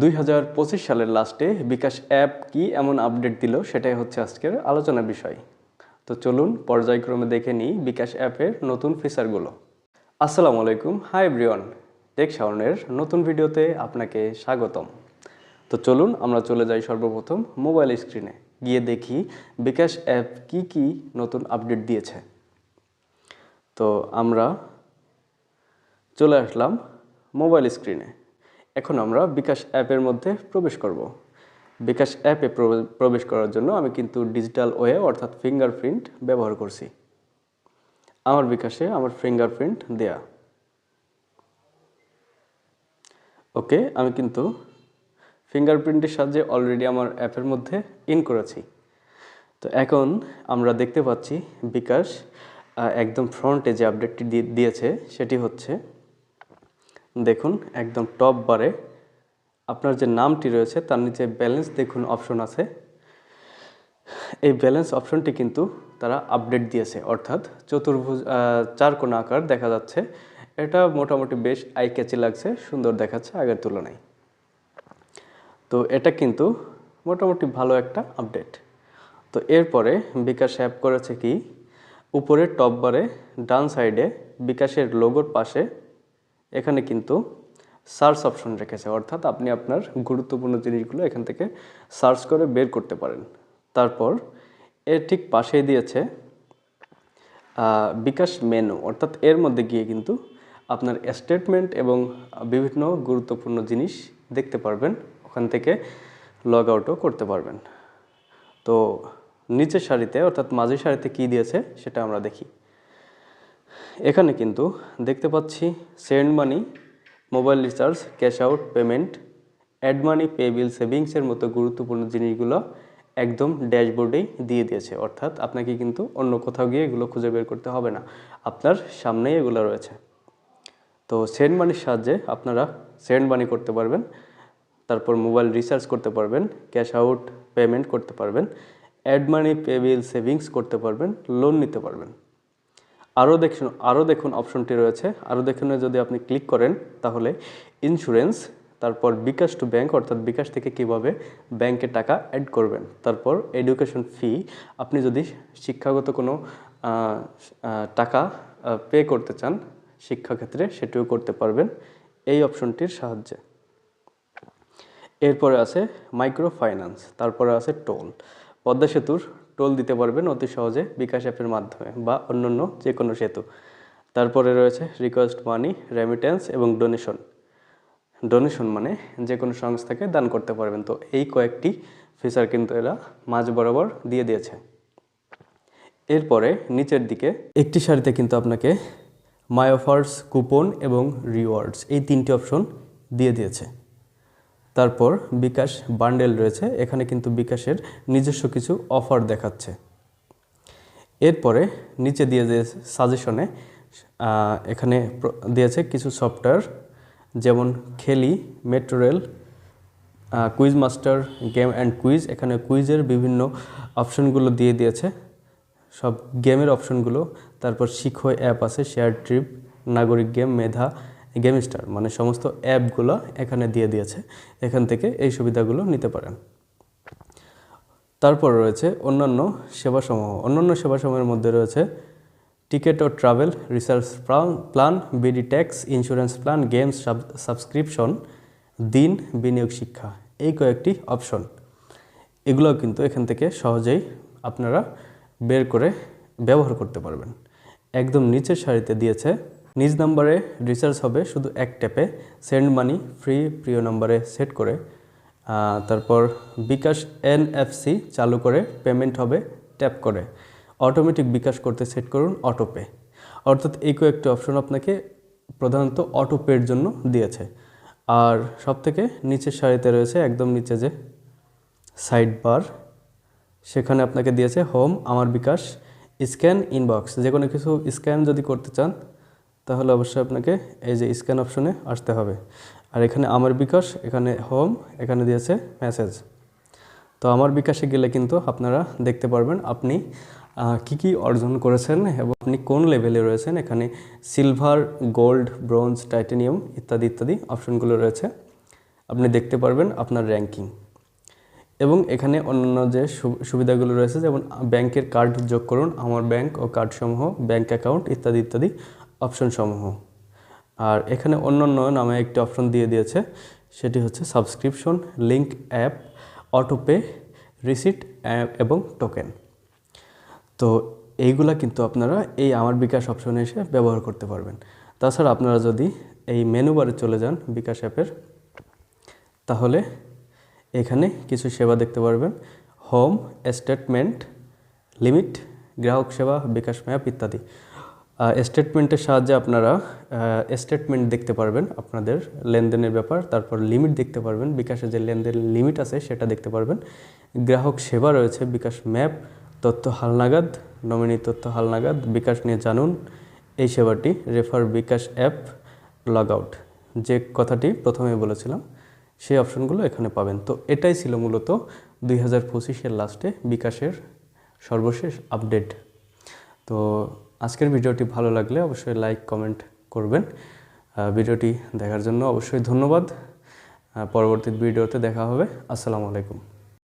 দুই হাজার পঁচিশ সালের লাস্টে বিকাশ অ্যাপ কি এমন আপডেট দিল সেটাই হচ্ছে আজকের আলোচনার বিষয়। তো চলুন পর্যায়ক্রমে দেখে নিই বিকাশ অ্যাপের নতুন ফিচারগুলো আসসালামু আলাইকুম। হাই এভরিওয়ান টেক শাওনের নতুন ভিডিওতে আপনাকে স্বাগতম। তো চলুন আমরা চলে যাই সর্বপ্রথম মোবাইল স্ক্রিনে গিয়ে দেখি বিকাশ অ্যাপ কি কি নতুন আপডেট দিয়েছে। তো আমরা চলে আসলাম মোবাইল স্ক্রিনে এখন আমরা বিকাশ অ্যাপের মধ্যে প্রবেশ করব। বিকাশ অ্যাপে প্রবে- প্রবেশ করার জন্য আমি কিন্তু ডিজিটাল ওয়ে অর্থাৎ ফিঙ্গারপ্রিন্ট ব্যবহার করছি। আমার বিকাশে আমার ফিঙ্গারপ্রিন্ট দেয়া। ওকে, আমি কিন্তু ফিঙ্গারপ্রিন্টের সাহায্যে অলরেডি আমার অ্যাপের মধ্যে ইন করেছি। তো এখন আমরা দেখতে পাচ্ছি বিকাশ একদম ফ্রন্টে যে আপডেটটি দিয়েছে, সেটি হচ্ছে দেখুন, একদম টপ বারে আপনার যে নামটি রয়েছে, তার নিচে ব্যালেন্স দেখুন অপশন আছে। এই ব্যালেন্স অপশনটি কিন্তু তারা আপডেট দিয়েছে, অর্থাৎ চতুর্ভুজ চার কোণা আকার দেখা যাচ্ছে। এটা মোটামুটি বেশ আই ক্যাচি লাগছে, সুন্দর দেখাচ্ছে আগের তুলনায়। তো এটা কিন্তু মোটামুটি ভালো একটা আপডেট তো এরপরে বিকাশ অ্যাপ করেছে কি? উপরে টপ বারে ডান সাইডে বিকাশের লোগোর পাশে এখানে কিন্তু সার্চ অপশন রেখেছে। অর্থাৎ আপনি আপনার গুরুত্বপূর্ণ জিনিসগুলো এখান থেকে সার্চ করে বের করতে পারেন। তারপর এর ঠিক পাশেই দিয়েছে বিকাশ মেনু অর্থাৎ এর মধ্যে গিয়ে কিন্তু আপনার স্টেটমেন্ট এবং বিভিন্ন গুরুত্বপূর্ণ জিনিস দেখতে পারবেন। ওখান থেকে লগ আউটও করতে পারবেন। তো নিচের সারিতে, অর্থাৎ মাঝের সারিতে কী দিয়েছে, সেটা আমরা দেখি। এখানে কিন্তু দেখতে পাচ্ছি send money, mobile recharge, cash out, payment, add money, pay bill সেভিংসের মতো গুরুত্বপূর্ণ জিনিসগুলো একদম ড্যাশবোর্ডেই দিয়ে দিয়েছে। অর্থাৎ আপনাকে কিন্তু অন্য কোথাও গিয়ে এগুলো খুঁজে বের করতে হবে না। আপনার সামনেই এগুলো রয়েছে। তো সেন্ড মানির সাহায্যে আপনারা সেন্ড মানি করতে পারবেন, তারপর মোবাইল রিচার্জ করতে পারবেন, ক্যাশ আউট, পেমেন্ট করতে পারবেন, add money, pay bill, savings করতে পারবেন, লোন নিতে পারবেন। আরও দেখুন আরও দেখুন অপশনটি রয়েছে। আরও দেখুন, যদি আপনি ক্লিক করেন, তাহলে ইন্স্যুরেন্স তারপর বিকাশ টু ব্যাংক অর্থাৎ বিকাশ থেকে কীভাবে ব্যাংকে টাকা অ্যাড করবেন, তারপর এডুকেশন ফি আপনি যদি শিক্ষাগত কোনো টাকা পে করতে চান, শিক্ষাক্ষেত্রে সেটিও করতে পারবেন এই অপশনটির সাহায্যে। এরপরে আছে মাইক্রো ফাইন্যান্স তারপরে আছে টোল পদ্মা সেতুর টোল দিতে পারবেন অতি সহজে বিকাশ অ্যাপের মাধ্যমে বা অন্যান্য যে কোনো সেতু। তারপরে রয়েছে রিকোয়েস্ট মানি রেমিটেন্স এবং ডোনেশন ডোনেশন মানে যে কোনো সংস্থাকে দান করতে পারবেন। তো এই কয়েকটি ফিচার কিন্তু এরা মাঝ বরাবর দিয়ে দিয়েছে। এরপরে নিচের দিকে একটি সারিতে কিন্তু আপনাকে মাই অফার্স কুপন এবং রিওয়ার্ডস এই তিনটি অপশন দিয়ে দিয়েছে। তারপর বিকাশ বান্ডেল রয়েছে, এখানে কিন্তু বিকাশের নিজস্ব কিছু অফার দেখাচ্ছে। এরপরে নিচে দিয়ে দিয়েছে সাজেশনে এখানে দিয়েছে কিছু সফটওয়্যার, যেমন খেলি, metro rail quiz master game and quiz, এখানে কুইজের বিভিন্ন অপশনগুলো দিয়ে দিয়েছে। সব গেমের অপশনগুলো, তারপর শিখো অ্যাপ আছে, share trip, Nagorik game, Medha game star মানে সমস্ত অ্যাপগুলো এখানে দিয়ে দিয়েছে, এখান থেকে এই সুবিধাগুলো নিতে পারেন। তারপর রয়েছে অন্যান্য সেবাসমূহ অন্যান্য সেবাসমূহের মধ্যে রয়েছে টিকিট ও travel research plan, BD tax, insurance plan, games subscription, দিন, বিনিয়োগ শিক্ষা, এই কয়েকটি অপশন। এগুলো কিন্তু এখান থেকে সহজেই আপনারা বের করে ব্যবহার করতে পারবেন। একদম নিচের সারিতে দিয়েছে নিজ নাম্বারে রিচার্জ হবে শুধু এক ট্যাপে সেন্ড মানি ফ্রি প্রিয় নাম্বারে সেট করে। তারপর বিকাশ এনএফসি চালু করে পেমেন্ট হবে ট্যাপ করে। অটোমেটিক বিকাশ করতে সেট করুন অটোপে অর্থাৎ এই কয়েকটি অপশন আপনাকে প্রধানত অটোপের জন্য দিয়েছে। আর সবথেকে নিচের সারিতে রয়েছে একদম নিচে যে সাইড বার সেখানে আপনাকে দিয়েছে হোম আমার বিকাশ স্ক্যান ইনবক্স যে কোনো কিছু স্ক্যান যদি করতে চান তাহলে অবশ্যই আপনাকে এই যে স্ক্যান অপশনে আসতে হবে। আর এখানে আমার বিকাশ, এখানে হোম এখানে দিয়েছে মেসেজ তো আমার বিকাশে গেলে কিন্তু আপনারা দেখতে পারবেন আপনি কি কি অর্জন করেছেন এবং আপনি কোন লেভেলে রয়েছেন। এখানে সিলভার গোল্ড ব্রোঞ্জ টাইটেনিয়াম ইত্যাদি ইত্যাদি অপশনগুলো রয়েছে। আপনি দেখতে পারবেন আপনার র্যাঙ্কিং এবং এখানে অন্যান্য যে সুবিধাগুলো রয়েছে, যেমন ব্যাংকের কার্ড যোগ করুন। আমার ব্যাংক ও কার্ডসমূহ ব্যাংক অ্যাকাউন্ট ইত্যাদি ইত্যাদি অপশনসমূহ। আর এখানে অন্যান্য নামে একটি অপশন দিয়ে দিয়েছে, সেটি হচ্ছে subscription link app, autopay, receipt এবং টোকেন। তো এইগুলা কিন্তু আপনারা এই আমার বিকাশ অপশনে এসে ব্যবহার করতে পারবেন। তাছাড়া আপনারা যদি এই মেনু বারে চলে যান বিকাশ অ্যাপের, তাহলে এখানে কিছু সেবা দেখতে পারবেন। হোম, স্টেটমেন্ট, লিমিট, গ্রাহক সেবা, বিকাশ ম্যাপ ইত্যাদি। স্টেটমেন্টের সাহায্যে আপনারা স্টেটমেন্ট দেখতে পারবেন আপনাদের লেনদেনের ব্যাপার, তারপর লিমিট দেখতে পারবেন, বিকাশে যে লেনদেন লিমিট আছে সেটা দেখতে পারবেন। গ্রাহক সেবা রয়েছে, বিকাশ ম্যাপ তথ্য হালনাগাদ নমিনি তথ্য হালনাগাদ বিকাশ নিয়ে জানুন, এই সেবাটি refer bKash app log out যে কথাটি প্রথমে বলেছিলাম, সেই অপশনগুলো এখানে পাবেন। তো এটাই ছিল মূলত দুই হাজার পঁচিশের লাস্টে বিকাশের সর্বশেষ আপডেট তো আজকের ভিডিওটি ভালো লাগলে অবশ্যই লাইক কমেন্ট করবেন। ভিডিওটি দেখার জন্য অবশ্যই ধন্যবাদ। পরবর্তী ভিডিওতে দেখা হবে। আসসালামু আলাইকুম।